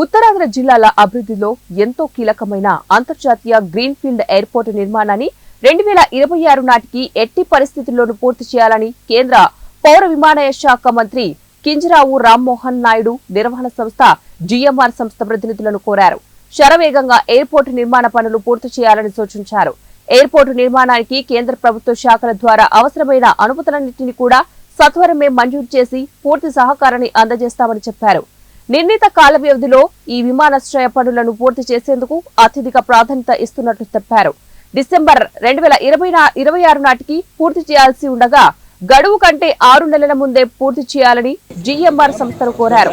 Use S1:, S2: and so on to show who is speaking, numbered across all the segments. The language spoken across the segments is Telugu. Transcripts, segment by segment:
S1: ఉత్తరాంధ్ర జిల్లాల అభివృద్ధిలో ఎంతో కీలకమైన అంతర్జాతీయ గ్రీన్ఫీల్డ్ ఎయిర్పోర్టు నిర్మాణాన్ని రెండు వేల ఇరవై ఆరు నాటికి ఎట్టి పరిస్థితుల్లోనూ పూర్తి చేయాలని కేంద్ర పౌర విమానయాన శాఖ మంత్రి కింజరావు రామ్మోహన్ నాయుడు నిర్వహణ సంస్థ జీఎంఆర్ సంస్థ ప్రతినిధులను కోరారు. శరవేగంగా ఎయిర్పోర్టు నిర్మాణ పనులు పూర్తి చేయాలని సూచించారు. ఎయిర్పోర్టు నిర్మాణానికి కేంద్ర ప్రభుత్వ శాఖల ద్వారా అవసరమైన అనుమతులన్నింటినీ కూడా సత్వరమే మంజూరు చేసి పూర్తి సహకారాన్ని అందజేస్తామని చెప్పారు. నిర్ణీత కాల వ్యవధిలో ఈ విమానాశ్రయ పనులను పూర్తి చేసేందుకు అత్యధిక ప్రాధాన్యత ఇస్తున్నట్లు చెప్పారు. డిసెంబర్ రెండు వేల ఇరవై ఇరవై ఆరు నాటికి పూర్తి చేయాల్సి ఉండగా గడువు కంటే ఆరు నెలల ముందే పూర్తి చేయాలని జీఎంఆర్ సంస్థను కోరారు.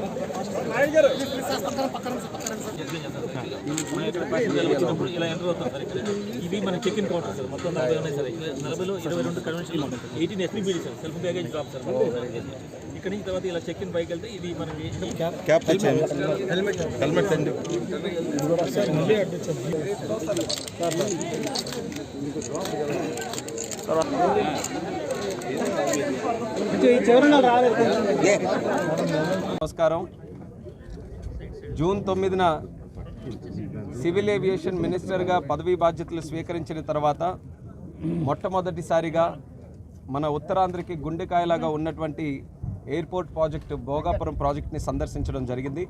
S2: వచ్చినప్పుడు ఇలా ఎంటర్ అవుతాం సార్ ఇక్కడ ఇవి మన చెక్ ఇన్ కౌంటర్ సార్ మొత్తం నలభై ఉన్నాయి సార్ నలభైలో ఇరవై రెండు convention eighteen SPBD sir self baggage drop sir ఇక్కడ నుంచి తర్వాత ఇలా చెక్ ఇన్ బైక్ వెళ్తే ఇది మనకి
S3: క్యాప్ హెల్మెట్ హెల్మెట్ తెండి
S4: నమస్కారం. జూన్ తొమ్మిదిన సివిల్ ఏవియేషన్ మినిస్టర్గా పదవీ బాధ్యతలు స్వీకరించిన తర్వాత మొట్టమొదటిసారిగా మన ఉత్తరాంధ్రకి గుండెకాయలాగా ఉన్నటువంటి ఎయిర్పోర్ట్ ప్రాజెక్టు భోగాపురం ప్రాజెక్ట్ని సందర్శించడం జరిగింది.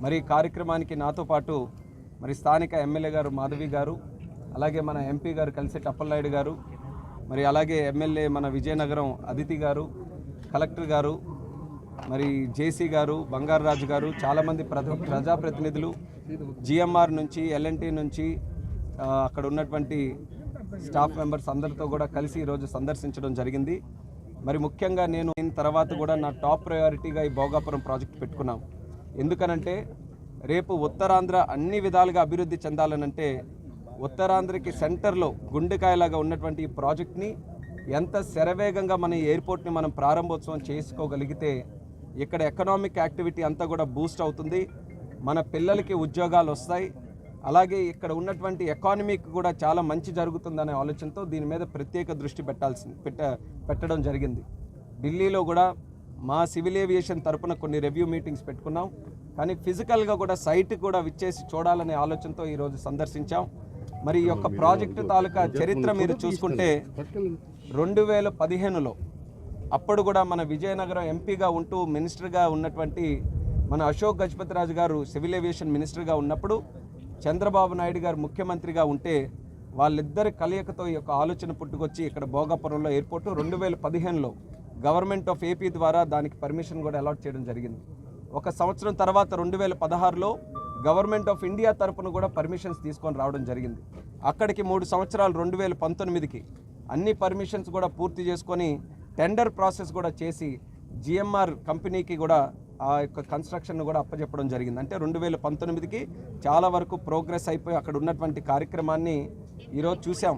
S4: మరి కార్యక్రమానికి నాతో పాటు మరి స్థానిక ఎమ్మెల్యే గారు మాధవి గారు అలాగే మన ఎంపీ గారు కలిసి టప్పలనాయుడు గారు మరి అలాగే ఎమ్మెల్యే మన విజయనగరం అదితి గారు కలెక్టర్ గారు మరి జేసీ గారు బంగారరాజు గారు చాలామంది ప్రజా ప్రజాప్రతినిధులు జిఎంఆర్ నుంచి ఎల్ఎన్టీ నుంచి అక్కడ ఉన్నటువంటి స్టాఫ్ మెంబర్స్ అందరితో కూడా కలిసి ఈరోజు సందర్శించడం జరిగింది. మరి ముఖ్యంగా నేను దీని తర్వాత కూడా నా టాప్ ప్రయారిటీగా ఈ భోగాపురం ప్రాజెక్ట్ పెట్టుకున్నాం. ఎందుకనంటే రేపు ఉత్తరాంధ్ర అన్ని విధాలుగా అభివృద్ధి చెందాలనంటే ఉత్తరాంధ్రకి సెంటర్లో గుండెకాయలాగా ఉన్నటువంటి ఈ ప్రాజెక్ట్ని ఎంత శరవేగంగా మన ఎయిర్పోర్ట్ని మనం ప్రారంభోత్సవం చేసుకోగలిగితే ఇక్కడ ఎకనామిక్ యాక్టివిటీ అంతా కూడా బూస్ట్ అవుతుంది. మన పిల్లలకి ఉద్యోగాలు వస్తాయి. అలాగే ఇక్కడ ఉన్నటువంటి ఎకానమీకి కూడా చాలా మంచి జరుగుతుందనే ఆలోచనతో దీని మీద ప్రత్యేక దృష్టి పెట్టాల్సి పెట్ట పెట్టడం జరిగింది. ఢిల్లీలో కూడా మా సివిల్ ఏవియేషన్ తరపున కొన్ని రివ్యూ మీటింగ్స్ పెట్టుకున్నాం. కానీ ఫిజికల్గా కూడా సైట్ కూడా విచ్చేసి చూడాలనే ఆలోచనతో ఈరోజు సందర్శించాం. మరి ఈ యొక్క ప్రాజెక్టు తాలూకా చరిత్ర మీరు చూసుకుంటే రెండు వేల పదిహేనులో అప్పుడు కూడా మన విజయనగరం ఎంపీగా ఉంటూ మినిస్టర్గా ఉన్నటువంటి మన అశోక్ గజపతి రాజు గారు సివిల్ ఏవియేషన్ మినిస్టర్గా ఉన్నప్పుడు చంద్రబాబు నాయుడు గారు ముఖ్యమంత్రిగా ఉంటే వాళ్ళిద్దరి కలయికతో ఈ యొక్క ఆలోచన పుట్టుకొచ్చి ఇక్కడ భోగాపురంలో ఎయిర్పోర్టు రెండు వేల పదిహేనులో గవర్నమెంట్ ఆఫ్ ఏపీ ద్వారా దానికి పర్మిషన్ కూడా అలాట్ చేయడం జరిగింది. ఒక సంవత్సరం తర్వాత రెండు వేల పదహారులో గవర్నమెంట్ ఆఫ్ ఇండియా తరపున కూడా పర్మిషన్స్ తీసుకొని రావడం జరిగింది. అక్కడికి మూడు సంవత్సరాలు రెండు వేల పంతొమ్మిదికి అన్ని పర్మిషన్స్ కూడా పూర్తి చేసుకొని టెండర్ ప్రాసెస్ కూడా చేసి జిఎంఆర్ కంపెనీకి కూడా ఆ యొక్క కన్స్ట్రక్షన్ కూడా అప్పచెప్పడం జరిగింది. అంటే రెండు వేల పంతొమ్మిదికి చాలా వరకు ప్రోగ్రెస్ అయిపోయి అక్కడ ఉన్నటువంటి కార్యక్రమాన్ని ఈరోజు చూసాం.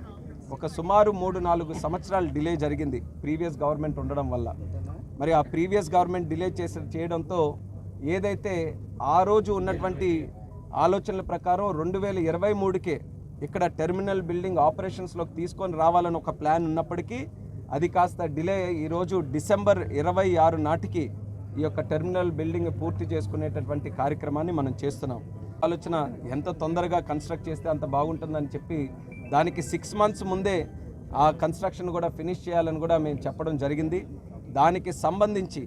S4: ఒక సుమారు మూడు నాలుగు సంవత్సరాలు డిలే జరిగింది ప్రీవియస్ గవర్నమెంట్ ఉండడం వల్ల. మరి ఆ ప్రీవియస్ గవర్నమెంట్ డిలే చేసి చేయడంతో ఏదైతే ఆ రోజు ఉన్నటువంటి ఆలోచనల ప్రకారం రెండు వేల ఇరవై మూడుకే ఇక్కడ టెర్మినల్ బిల్డింగ్ ఆపరేషన్స్లోకి తీసుకొని రావాలని ఒక ప్లాన్ ఉన్నప్పటికీ అది కాస్త డిలే ఈరోజు డిసెంబర్ ఇరవై ఆరు నాటికి ఈ యొక్క టెర్మినల్ బిల్డింగ్ పూర్తి చేసుకునేటటువంటి కార్యక్రమాన్ని మనం చేస్తున్నాం. ఆలోచన ఎంత తొందరగా కన్స్ట్రక్ట్ చేస్తే అంత బాగుంటుందని చెప్పి దానికి సిక్స్ మంత్స్ ముందే ఆ కన్స్ట్రక్షన్ కూడా ఫినిష్ చేయాలని కూడా మేము చెప్పడం జరిగింది. దానికి సంబంధించి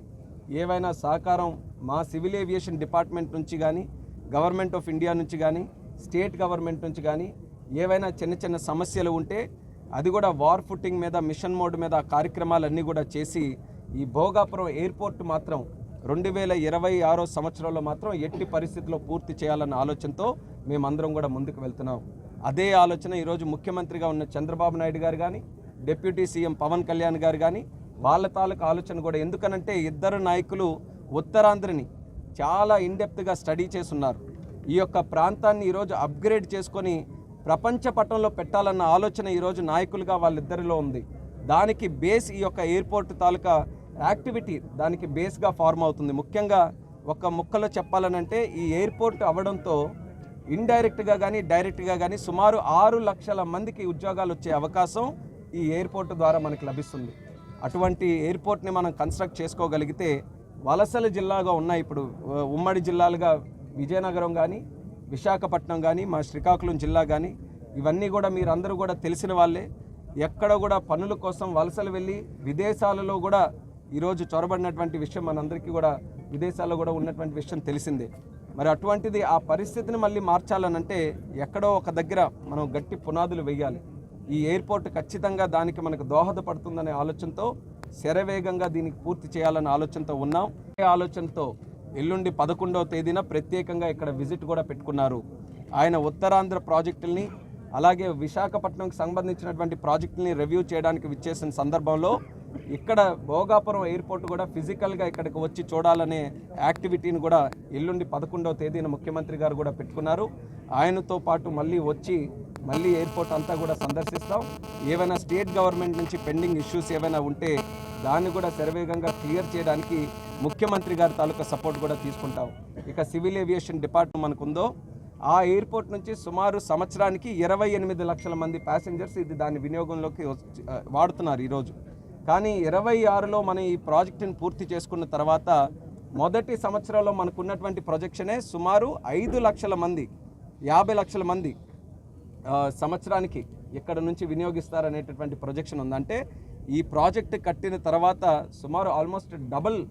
S4: ఏవైనా సహకారం మా సివిల్ ఏవియేషన్ డిపార్ట్మెంట్ నుంచి కానీ గవర్నమెంట్ ఆఫ్ ఇండియా నుంచి కానీ స్టేట్ గవర్నమెంట్ నుంచి కానీ ఏవైనా చిన్న చిన్న సమస్యలు ఉంటే అది కూడా వార్ ఫుట్టింగ్ మీద మిషన్ మోడ్ మీద కార్యక్రమాలన్నీ కూడా చేసి ఈ భోగాపురం ఎయిర్పోర్ట్ మాత్రం రెండు వేల ఇరవై ఆరో సంవత్సరంలో మాత్రం ఎట్టి పరిస్థితిలో పూర్తి చేయాలన్న ఆలోచనతో మేమందరం కూడా ముందుకు వెళ్తున్నాం. అదే ఆలోచన ఈరోజు ముఖ్యమంత్రిగా ఉన్న చంద్రబాబు నాయుడు గారు కానీ డిప్యూటీ సీఎం పవన్ కళ్యాణ్ గారు కానీ వాళ్ళ తాలూకు ఆలోచన కూడా ఎందుకనంటే ఇద్దరు నాయకులు ఉత్తరాంధ్రని చాలా ఇన్డెప్త్గా స్టడీ చేసున్నారు ఈ యొక్క ప్రాంతాన్ని ఈరోజు అప్గ్రేడ్ చేసుకొని ప్రపంచ పటంలో పెట్టాలన్న ఆలోచన ఈరోజు నాయకులుగా వాళ్ళిద్దరిలో ఉంది. దానికి బేస్ ఈ యొక్క ఎయిర్పోర్ట్ తాలూకా యాక్టివిటీ దానికి బేస్గా ఫార్మ్ అవుతుంది. ముఖ్యంగా ఒక ముక్కలో చెప్పాలనంటే ఈ ఎయిర్పోర్ట్ అవ్వడంతో ఇండైరెక్ట్గా కానీ డైరెక్ట్గా కానీ సుమారు ఆరు లక్షల మందికి ఉద్యోగాలు వచ్చే అవకాశం ఈ ఎయిర్పోర్ట్ ద్వారా మనకి లభిస్తుంది. అటువంటి ఎయిర్పోర్ట్ని మనం కన్స్ట్రక్ట్ చేసుకోగలిగితే వలసల జిల్లాగా ఉన్నాయి ఇప్పుడు ఉమ్మడి జిల్లాలుగా విజయనగరం కానీ విశాఖపట్నం కానీ మా శ్రీకాకుళం జిల్లా కానీ ఇవన్నీ కూడా మీరందరూ కూడా తెలిసిన వాళ్ళే. ఎక్కడ కూడా పనుల కోసం వలసలు వెళ్ళి విదేశాలలో కూడా ఈరోజు చొరబడినటువంటి విషయం మనందరికీ కూడా విదేశాల్లో కూడా ఉన్నటువంటి విషయం తెలిసిందే. మరి అటువంటిది ఆ పరిస్థితిని మళ్ళీ మార్చాలనంటే ఎక్కడో ఒక దగ్గర మనం గట్టి పునాదులు వేయాలి. ఈ ఎయిర్పోర్ట్ ఖచ్చితంగా దానికి మనకు దోహదపడుతుందనే ఆలోచనతో శరవేగంగా దీనికి పూర్తి చేయాలనే ఆలోచనతో ఉన్నాం. అదే ఆలోచనతో ఎల్లుండి పదకొండవ తేదీన ప్రత్యేకంగా ఇక్కడ విజిట్ కూడా పెట్టుకున్నారు. ఆయన ఉత్తరాంధ్ర ప్రాజెక్టుల్ని అలాగే విశాఖపట్నంకి సంబంధించినటువంటి ప్రాజెక్టుల్ని రివ్యూ చేయడానికి విచ్చేసిన సందర్భంలో ఇక్కడ భోగాపురం ఎయిర్పోర్ట్ కూడా ఫిజికల్గా ఇక్కడికి వచ్చి చూడాలనే యాక్టివిటీని కూడా ఎల్లుండి పదకొండవ తేదీన ముఖ్యమంత్రి గారు కూడా పెట్టుకున్నారు. ఆయనతో పాటు మళ్ళీ వచ్చి మళ్ళీ ఎయిర్పోర్ట్ అంతా కూడా సందర్శిస్తాం. ఏవైనా స్టేట్ గవర్నమెంట్ నుంచి పెండింగ్ ఇష్యూస్ ఏవైనా ఉంటే దాన్ని కూడా శరవేగంగా క్లియర్ చేయడానికి ముఖ్యమంత్రి గారి తాలూకా సపోర్ట్ కూడా తీసుకుంటాం ఇక సివిల్ ఏవియేషన్ డిపార్ట్మెంట్ మనకు ఉందో ఆ ఎయిర్పోర్ట్ నుంచి సుమారు సంవత్సరానికి ఇరవై ఎనిమిది లక్షల మంది ప్యాసింజర్స్ ఇది దాని వినియోగంలోకి వచ్చి- వాడుతున్నారు ఈరోజు. కానీ ఇరవై ఆరులో మనం ఈ ప్రాజెక్టుని పూర్తి చేసుకున్న తర్వాత మొదటి సంవత్సరంలో మనకున్నటువంటి ప్రొజెక్షనే సుమారు ఐదు లక్షల మంది యాభై లక్షల మంది సంవత్సరానికి ఇక్కడ నుంచి వినియోగిస్తారనేటటువంటి ప్రొజెక్షన్ ఉంది అంటే ఈ ప్రాజెక్ట్ కట్టిన తర్వాత సుమారు almost double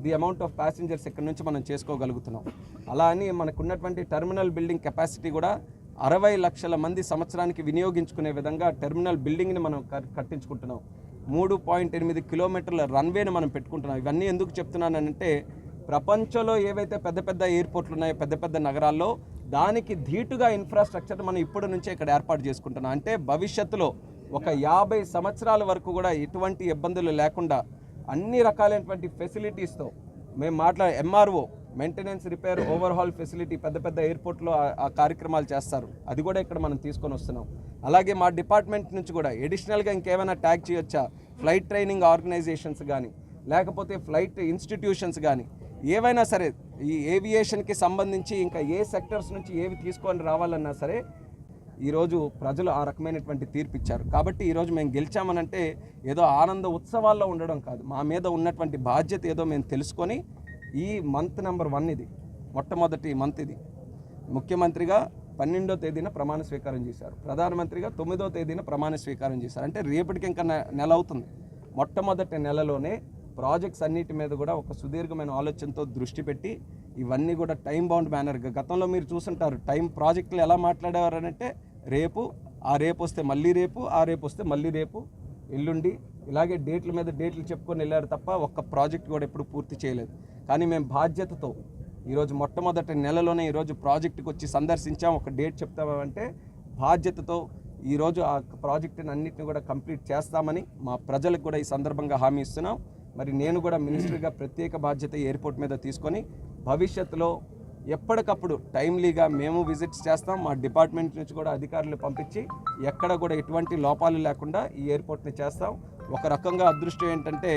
S4: the amount of passengers ఇక్కడ నుంచి మనం చేసుకోగలుగుతున్నాం. అలా అని మనకున్నటువంటి టెర్మినల్ బిల్డింగ్ కెపాసిటీ కూడా అరవై లక్షల మంది సంవత్సరానికి వినియోగించుకునే విధంగా టెర్మినల్ బిల్డింగ్ని మనం కట్- కట్టించుకుంటున్నాం. మూడు పాయింట్ ఎనిమిది కిలోమీటర్ల రన్వేని మనం పెట్టుకుంటున్నాం. ఇవన్నీ ఎందుకు చెప్తున్నానంటే ప్రపంచంలో ఏవైతే పెద్ద పెద్ద ఎయిర్పోర్ట్లు ఉన్నాయో పెద్ద పెద్ద నగరాల్లో దానికి ధీటుగా ఇన్ఫ్రాస్ట్రక్చర్ మనం ఇప్పటి నుంచే ఇక్కడ ఏర్పాటు చేసుకుంటున్నాం. అంటే భవిష్యత్తులో ఒక యాభై సంవత్సరాల వరకు కూడా ఎటువంటి ఇబ్బందులు లేకుండా అన్ని రకాలైనటువంటి ఫెసిలిటీస్తో మేము మాట్లాడే MRO maintenance repair overhaul facility పెద్ద పెద్ద ఎయిర్పోర్ట్లో ఆ- ఆ కార్యక్రమాలు చేస్తారు. అది కూడా ఇక్కడ మనం తీసుకొని వస్తున్నాం. అలాగే మా డిపార్ట్మెంట్ నుంచి కూడా ఎడిషనల్గా ఇంకేమైనా ట్యాగ్ చేయొచ్చా? ఫ్లైట్ ట్రైనింగ్ ఆర్గనైజేషన్స్ కానీ లేకపోతే ఫ్లైట్ ఇన్స్టిట్యూషన్స్ కానీ ఏవైనా సరే ఈ ఏవియేషన్కి సంబంధించి ఇంకా ఏ సెక్టర్స్ నుంచి ఏవి తీసుకొని రావాలన్నా సరే ఈరోజు ప్రజలు ఆ రకమైనటువంటి తీర్పు ఇచ్చారు కాబట్టి ఈరోజు మేము గెలిచామనంటే ఏదో ఆనంద ఉత్సవాల్లో ఉండడం కాదు. మా మీద ఉన్నటువంటి బాధ్యత ఏదో మేము తెలుసుకొని ఈ మంత్ నెంబర్ వన్ ఇది మొట్టమొదటి మంత్ ఇది. ముఖ్యమంత్రిగా పన్నెండో తేదీన ప్రమాణ స్వీకారం చేశారు. ప్రధానమంత్రిగా తొమ్మిదో తేదీన ప్రమాణ స్వీకారం చేశారు. అంటే రేపటికి ఇంకా నెల అవుతుంది. మొట్టమొదటి నెలలోనే ప్రాజెక్ట్స్ అన్నిటి మీద కూడా ఒక సుదీర్ఘమైన ఆలోచనతో దృష్టి పెట్టి ఇవన్నీ కూడా టైం బౌండ్ మేనర్గా గతంలో మీరు చూసుంటారు టైం ప్రాజెక్టులు ఎలా మాట్లాడేవారనంటే రేపు ఆ రేపు వస్తే మళ్ళీ రేపు ఆ రేపు వస్తే మళ్ళీ రేపు ఎల్లుండి. ఇలాగే డేట్ల మీద డేట్లు చెప్పుకొని వెళ్ళారు తప్ప ఒక్క ప్రాజెక్ట్ కూడా ఎప్పుడు పూర్తి చేయలేదు. కానీ మేము బాధ్యతతో ఈరోజు మొట్టమొదటి నెలలోనే ఈరోజు ప్రాజెక్టుకి వచ్చి సందర్శించాం. ఒక డేట్ చెప్తామంటే బాధ్యతతో ఈరోజు ఆ ప్రాజెక్టుని అన్నింటిని కూడా కంప్లీట్ చేస్తామని మా ప్రజలకు కూడా ఈ సందర్భంగా హామీ ఇస్తున్నాం. మరి నేను కూడా మినిస్టర్గా ప్రత్యేక బాధ్యత ఎయిర్పోర్ట్ మీద తీసుకొని భవిష్యత్తులో ఎప్పటికప్పుడు టైమ్లీగా మేము విజిట్స్ చేస్తాం. మా డిపార్ట్మెంట్ నుంచి కూడా అధికారులు పంపించి ఎక్కడ కూడా ఎటువంటి లోపాలు లేకుండా ఈ ఎయిర్పోర్ట్ని చేస్తాం. ఒక రకంగా అదృష్టం ఏంటంటే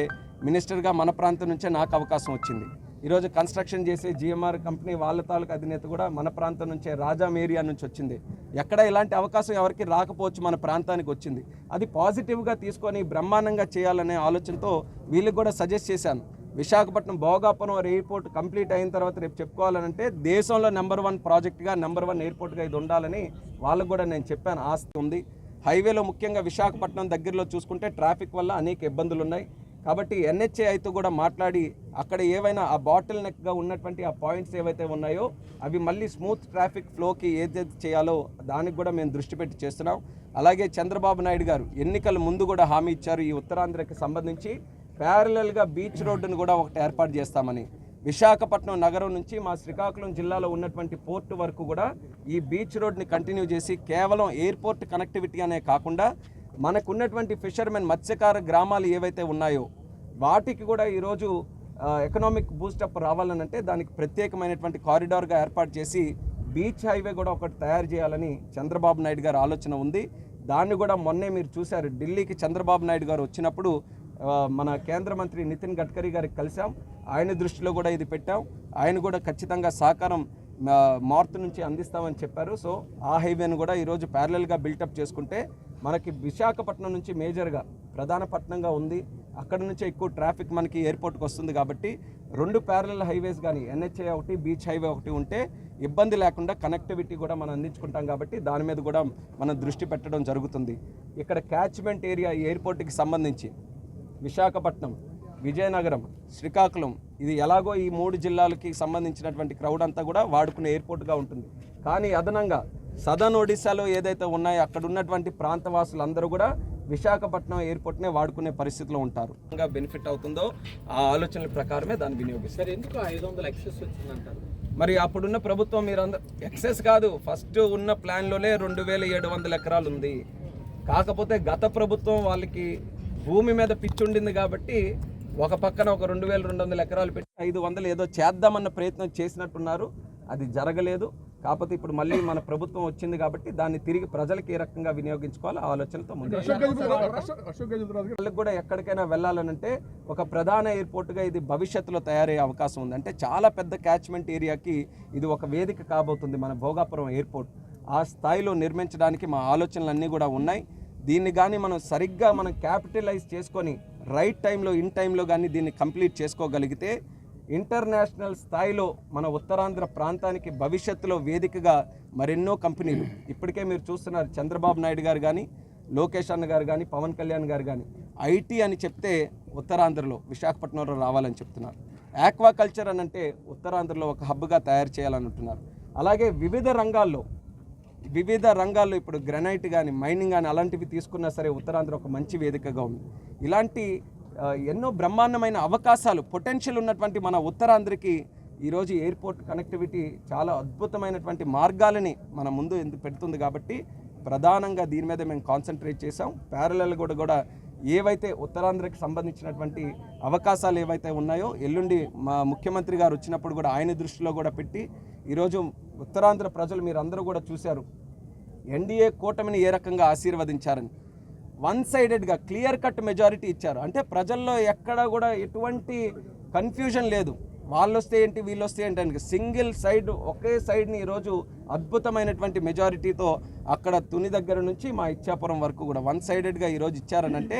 S4: మినిస్టర్గా మన ప్రాంతం నుంచే నాకు అవకాశం వచ్చింది. ఈరోజు కన్స్ట్రక్షన్ చేసే జిఎంఆర్ కంపెనీ వాళ్ళ తాలూకు అధినేత కూడా మన ప్రాంతం నుంచే రాజాం ఏరియా నుంచి వచ్చింది. ఎక్కడ ఇలాంటి అవకాశం ఎవరికి రాకపోవచ్చు మన ప్రాంతానికి వచ్చింది. అది పాజిటివ్గా తీసుకొని బ్రహ్మాండంగా చేయాలనే ఆలోచనతో వీళ్ళకి కూడా సజెస్ట్ చేశాను. విశాఖపట్నం భోగాపురం ఎయిర్పోర్ట్ కంప్లీట్ అయిన తర్వాత రేపు చెప్పుకోవాలంటే దేశంలో నెంబర్ వన్ ప్రాజెక్ట్గా నెంబర్ వన్ ఎయిర్పోర్ట్గా ఇది ఉండాలని వాళ్ళకు కూడా నేను చెప్పాను ఆస్తి ఉంది. హైవేలో ముఖ్యంగా విశాఖపట్నం దగ్గరలో చూసుకుంటే ట్రాఫిక్ వల్ల అనేక ఇబ్బందులు ఉన్నాయి కాబట్టి ఎన్హెచ్ఏ అయితే కూడా మాట్లాడి అక్కడ ఏవైనా ఆ బాటిల్ నెక్గా ఉన్నటువంటి ఆ పాయింట్స్ ఏవైతే ఉన్నాయో అవి మళ్ళీ స్మూత్ ట్రాఫిక్ ఫ్లోకి ఏదైతే చేయాలో దానికి కూడా మేము దృష్టి పెట్టి చేస్తున్నాం. అలాగే చంద్రబాబు నాయుడు గారు ఎన్నికల ముందు కూడా హామీ ఇచ్చారు ఈ ఉత్తరాంధ్రకి సంబంధించి. ప్యారలల్గా బీచ్ రోడ్డును కూడా ఒకటి ఏర్పాటు చేస్తామని. విశాఖపట్నం నగరం నుంచి మా శ్రీకాకుళం జిల్లాలో ఉన్నటువంటి పోర్ట్ వరకు కూడా ఈ బీచ్ రోడ్ని కంటిన్యూ చేసి కేవలం ఎయిర్పోర్ట్ కనెక్టివిటీ అనే కాకుండా మనకున్నటువంటి ఫిషర్మెన్ మత్స్యకార గ్రామాలు ఏవైతే ఉన్నాయో వాటికి కూడా ఈరోజు ఎకనామిక్ బూస్టప్ రావాలనంటే దానికి ప్రత్యేకమైనటువంటి కారిడార్గా ఏర్పాటు చేసి బీచ్ హైవే కూడా ఒకటి తయారు చేయాలని చంద్రబాబు నాయుడు గారు ఆలోచన ఉంది. దాన్ని కూడా మొన్నే మీరు చూశారు. ఢిల్లీకి చంద్రబాబు నాయుడు గారు వచ్చినప్పుడు మన కేంద్ర మంత్రి నితిన్ గడ్కరీ గారికి కలిసాం ఆయన దృష్టిలో కూడా ఇది పెట్టాం. ఆయన కూడా ఖచ్చితంగా సహకారం మార్త్ నుంచి అందిస్తామని చెప్పారు. సో ఆ హైవేను కూడా ఈరోజు ప్యారలల్గా బిల్టప్ చేసుకుంటే మనకి విశాఖపట్నం నుంచి మేజర్గా ప్రధాన పట్టణంగా ఉంది. అక్కడ నుంచే ఎక్కువ ట్రాఫిక్ మనకి ఎయిర్పోర్ట్కి వస్తుంది కాబట్టి రెండు ప్యారలల్ హైవేస్ కానీ ఎన్హెచ్ఐ ఒకటి బీచ్ హైవే ఒకటి ఉంటే ఇబ్బంది లేకుండా కనెక్టివిటీ కూడా మనం అందించుకుంటాం కాబట్టి దాని మీద కూడా మనం దృష్టి పెట్టడం జరుగుతుంది. ఇక్కడ క్యాచ్మెంట్ ఏరియా ఈ ఎయిర్పోర్ట్కి సంబంధించి విశాఖపట్నం విజయనగరం శ్రీకాకుళం ఇది ఎలాగో ఈ మూడు జిల్లాలకి సంబంధించినటువంటి క్రౌడ్ అంతా కూడా వాడుకునే ఎయిర్పోర్ట్గా ఉంటుంది. కానీ అదనంగా సదర్న్ ఒడిశాలో ఏదైతే ఉన్నాయో అక్కడ ఉన్నటువంటి ప్రాంతవాసులందరూ కూడా విశాఖపట్నం ఎయిర్పోర్ట్నే వాడుకునే పరిస్థితిలో ఉంటారు. ఇంకా బెనిఫిట్ అవుతుందో ఆ ఆలోచనల ప్రకారమే దాన్ని వినియోగిస్తారు.
S2: సార్ ఎందుకు ఐదు వందల ఎక్సెస్ వచ్చిందంటారు?
S4: మరి అప్పుడున్న ప్రభుత్వం మీరు అందరు ఎక్సెస్ కాదు ఫస్ట్ ఉన్న ప్లాన్లోనే రెండు వేల ఏడు వందల ఎకరాలు ఉంది కాకపోతే గత ప్రభుత్వం వాళ్ళకి భూమి మీద పిచ్చి ఉండింది కాబట్టి ఒక పక్కన ఒక రెండు వేల రెండు వందల ఎకరాలు పెట్టి ఐదు వందలు ఏదో చేద్దామన్న ప్రయత్నం చేసినట్టున్నారు. అది జరగలేదు. కాకపోతే ఇప్పుడు మళ్ళీ మన ప్రభుత్వం వచ్చింది కాబట్టి దాన్ని తిరిగి ప్రజలకు ఏ రకంగా వినియోగించుకోవాలో ఆ ఆలోచనతో ముందు వాళ్ళకి కూడా ఎక్కడికైనా వెళ్ళాలనంటే ఒక ప్రధాన ఎయిర్పోర్ట్గా ఇది భవిష్యత్తులో తయారయ్యే అవకాశం ఉంది. అంటే చాలా పెద్ద క్యాచ్మెంట్ ఏరియాకి ఇది ఒక వేదిక కాబోతుంది మన భోగాపురం ఎయిర్పోర్ట్. ఆ స్థాయిలో నిర్మించడానికి మా ఆలోచనలన్నీ కూడా ఉన్నాయి. దీన్ని కానీ మనం సరిగ్గా మనం క్యాపిటలైజ్ చేసుకొని రైట్ టైంలో ఇన్ టైంలో కానీ దీన్ని కంప్లీట్ చేసుకోగలిగితే ఇంటర్నేషనల్ స్థాయిలో మన ఉత్తరాంధ్ర ప్రాంతానికి భవిష్యత్తులో వేదికగా మరెన్నో కంపెనీలు ఇప్పటికే మీరు చూస్తున్నారు చంద్రబాబు నాయుడు గారు కానీ లోకేష్ అన్న గారు కానీ పవన్ కళ్యాణ్ గారు కానీ ఐటీ అని చెప్తే ఉత్తరాంధ్రలో విశాఖపట్నంలో రావాలని చెప్తున్నారు. ఆక్వాకల్చర్ అని అంటే ఉత్తరాంధ్రలో ఒక హబ్గా తయారు చేయాలని అంటున్నారు అలాగే వివిధ రంగాల్లో వివిధ రంగాల్లో ఇప్పుడు గ్రనైట్ కానీ మైనింగ్ కానీ అలాంటివి తీసుకున్నా సరే ఉత్తరాంధ్ర ఒక మంచి వేదికగా ఉంది. ఇలాంటి ఎన్నో బ్రహ్మాండమైన అవకాశాలు పొటెన్షియల్ ఉన్నటువంటి మన ఉత్తరాంధ్రకి ఈరోజు ఎయిర్పోర్ట్ కనెక్టివిటీ చాలా అద్భుతమైనటువంటి మార్గాలని మన ముందు ఎందుకు పెడుతుంది కాబట్టి ప్రధానంగా దీని మీద మేము కాన్సన్ట్రేట్ చేసాం ప్యారలల్ కూడా కూడా ఏవైతే ఉత్తరాంధ్రకి సంబంధించినటువంటి అవకాశాలు ఏవైతే ఉన్నాయో ఎల్లుండి మా ముఖ్యమంత్రి గారు వచ్చినప్పుడు కూడా ఆయన దృష్టిలో కూడా పెట్టి ఈరోజు ఉత్తరాంధ్ర ప్రజలు మీరందరూ కూడా చూశారు. ఎన్డీఏ కూటమిని ఏ రకంగా ఆశీర్వదించారని. వన్ సైడెడ్గా క్లియర్ కట్ మెజారిటీ ఇచ్చారు. అంటే ప్రజల్లో ఎక్కడ కూడా ఎటువంటి కన్ఫ్యూజన్ లేదు. వాళ్ళు వస్తే ఏంటి వీళ్ళు వస్తే ఏంటి అని. సింగిల్ సైడ్ ఒకే సైడ్ని ఈరోజు అద్భుతమైనటువంటి మెజారిటీతో అక్కడ తుని దగ్గర నుంచి మా ఇచ్చాపురం వరకు కూడా వన్ సైడెడ్గా ఈరోజు ఇచ్చారనంటే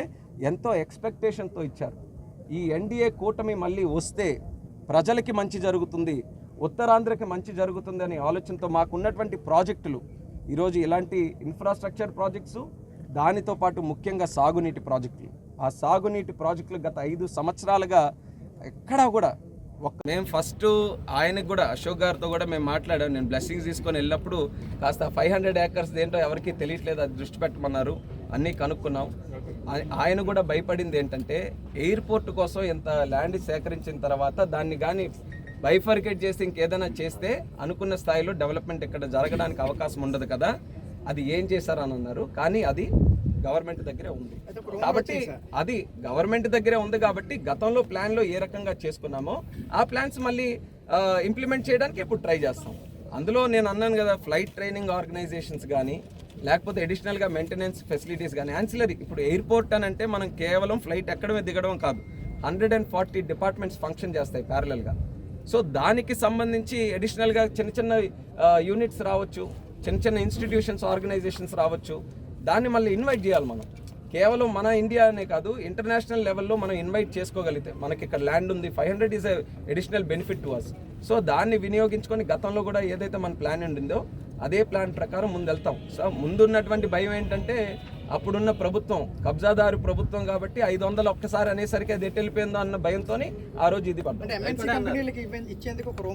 S4: ఎంతో ఎక్స్పెక్టేషన్తో ఇచ్చారు. ఈ ఎన్డీఏ కూటమి మళ్ళీ వస్తే ప్రజలకి మంచి జరుగుతుంది. ఉత్తరాంధ్రకి మంచి జరుగుతుంది అనే ఆలోచనతో మాకున్నటువంటి ప్రాజెక్టులు. ఈరోజు ఇలాంటి ఇన్ఫ్రాస్ట్రక్చర్ ప్రాజెక్ట్స్ దానితో పాటు ముఖ్యంగా సాగునీటి ప్రాజెక్టులు. ఆ సాగునీటి ప్రాజెక్టులు గత ఐదు సంవత్సరాలుగా ఎక్కడా కూడా ఒక్క మేము ఫస్ట్ ఆయనకు కూడా అశోక్ గారితో కూడా మేము మాట్లాడాం. నేను బ్లెస్సింగ్స్ తీసుకొని వెళ్ళినప్పుడు కాస్త ఫైవ్ హండ్రెడ్ ఏకర్స్ ఏంటో ఎవరికీ తెలియట్లేదు అది దృష్టి పెట్టమన్నారు. అన్నీ కనుక్కున్నాం. ఆయన కూడా భయపడింది ఏంటంటే ఎయిర్పోర్ట్ కోసం ఇంత ల్యాండ్ సేకరించిన తర్వాత దాన్ని కానీ బైఫర్కేట్ చేసి ఇంకేదైనా చేస్తే అనుకున్న స్థాయిలో డెవలప్మెంట్ ఇక్కడ జరగడానికి అవకాశం ఉండదు కదా. అది ఏం చేశారని అన్నారు. కానీ అది గవర్నమెంట్ దగ్గరే ఉంది. కాబట్టి అది గవర్నమెంట్ దగ్గరే ఉంది కాబట్టి గతంలో ప్లాన్లో ఏ రకంగా చేసుకున్నామో ఆ ప్లాన్స్ మళ్ళీ ఇంప్లిమెంట్ చేయడానికి ఇప్పుడు ట్రై చేస్తాం. అందులో నేను అన్నాను కదా ఫ్లైట్ ట్రైనింగ్ ఆర్గనైజేషన్స్ కానీ లేకపోతే అడిషనల్గా మెయింటెనెన్స్ ఫెసిలిటీస్ కానీ యాన్సిలరీ ఇప్పుడు ఎయిర్పోర్ట్ అని అంటే మనం కేవలం ఫ్లైట్ ఎక్కడమే దిగడం కాదు. Hundred and forty departments function చేస్తాయి ప్యారలల్గా సో దానికి సంబంధించి అడిషనల్గా చిన్న చిన్న యూనిట్స్ రావచ్చు చిన్న చిన్న ఇన్స్టిట్యూషన్స్ ఆర్గనైజేషన్స్ రావచ్చు. దాన్ని మళ్ళీ ఇన్వైట్ చేయాలి మనం. కేవలం మన ఇండియా అనే కాదు ఇంటర్నేషనల్ లెవెల్లో మనం ఇన్వైట్ చేసుకోగలిగితే మనకి ఇక్కడ ల్యాండ్ ఉంది five hundred is additional benefit to us so దాన్ని వినియోగించుకొని గతంలో కూడా ఏదైతే మన ప్లాన్ ఉండిందో అదే ప్లాన్ ప్రకారం ముందు వెళ్తాం సో ముందున్నటువంటి భయం ఏంటంటే అప్పుడున్న ప్రభుత్వం కబ్జాదారు ప్రభుత్వం కాబట్టి ఐదు వందలు ఒక్కసారి అనేసరికి అది ఎటు వెళ్ళిపోయిందో అన్న భయంతో ఆ రోజు ఇది పడ్డాం.